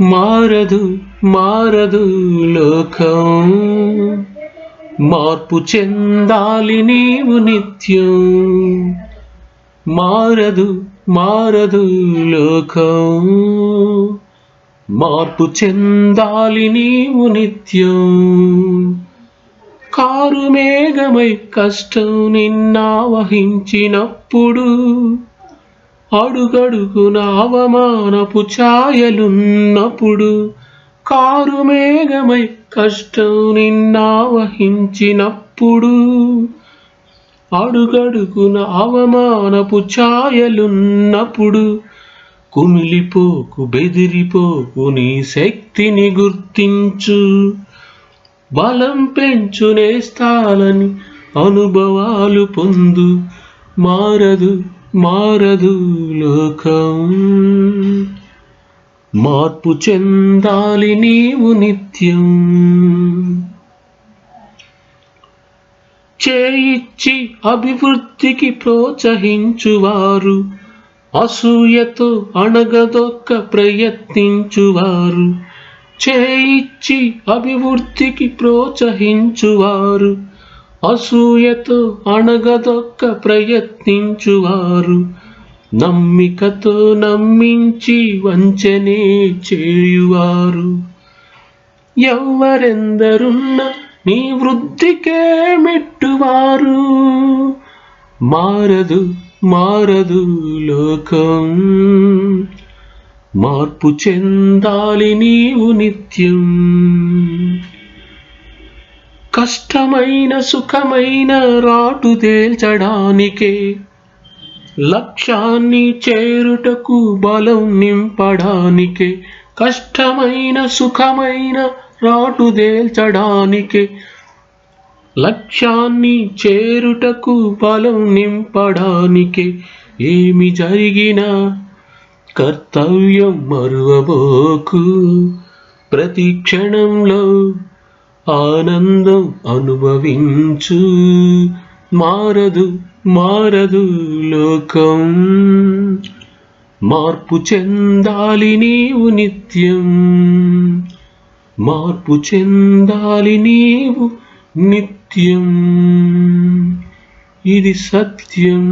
మారదు మారదు లోకం. మార్పు చెందాలి నీవు నిత్యం. మారదు మారదు లోకం. మార్పు చెందాలి నీవు నిత్యం. కారు మేఘమై కష్టం నిన్నావహించినప్పుడు అడుగడుగున అవమానపు ఛాయలున్నప్పుడు కారు మేఘమై కష్టం నిన్నావహించినప్పుడు అడుగడుగున అవమానపు ఛాయలున్నప్పుడు కుమిలిపోకు బెదిరిపోకు నీ శక్తిని గుర్తించు. బలం పెంచునేస్తాలని అనుభవాలు పొందు. మారదు మారదు లోకం. మార్పు చెందాలి నీవు నిత్యం. చేయిచ్చి అభివృద్ధికి ప్రోత్సహించువారు. అసూయతో అణగదొక్క ప్రయత్నించువారు. చేయిచ్చి అభివృద్ధికి ప్రోత్సహించువారు. అసూయతో అణగదొక్క ప్రయత్నించువారు. నమ్మికతో నమ్మించి వంచనే చేయువారు. ఎవరెందరున్న నీ వృద్ధికే మెట్టువారు. మారదు మారదు లోకం. మార్పు చెందాలి నీవు నిత్యం. కష్టమైన సుఖమైన రాటు తేల్చడానికే లక్ష్యాన్ని చేరుటకు బలం నింపడానికే కష్టమైన సుఖమైన రాటు తేల్చడానికే లక్ష్యాన్ని చేరుటకు బలం నింపడానికే ఏమి జరిగినా కర్తవ్యం మరువబోకు. ప్రతి క్షణంలో ఆనందం అనుభవించు. మారదు మారదు లోకం. మార్పు చెందాలి నీవు నిత్యం. మార్పు చెందాలి నీవు నిత్యం. ఇది సత్యం.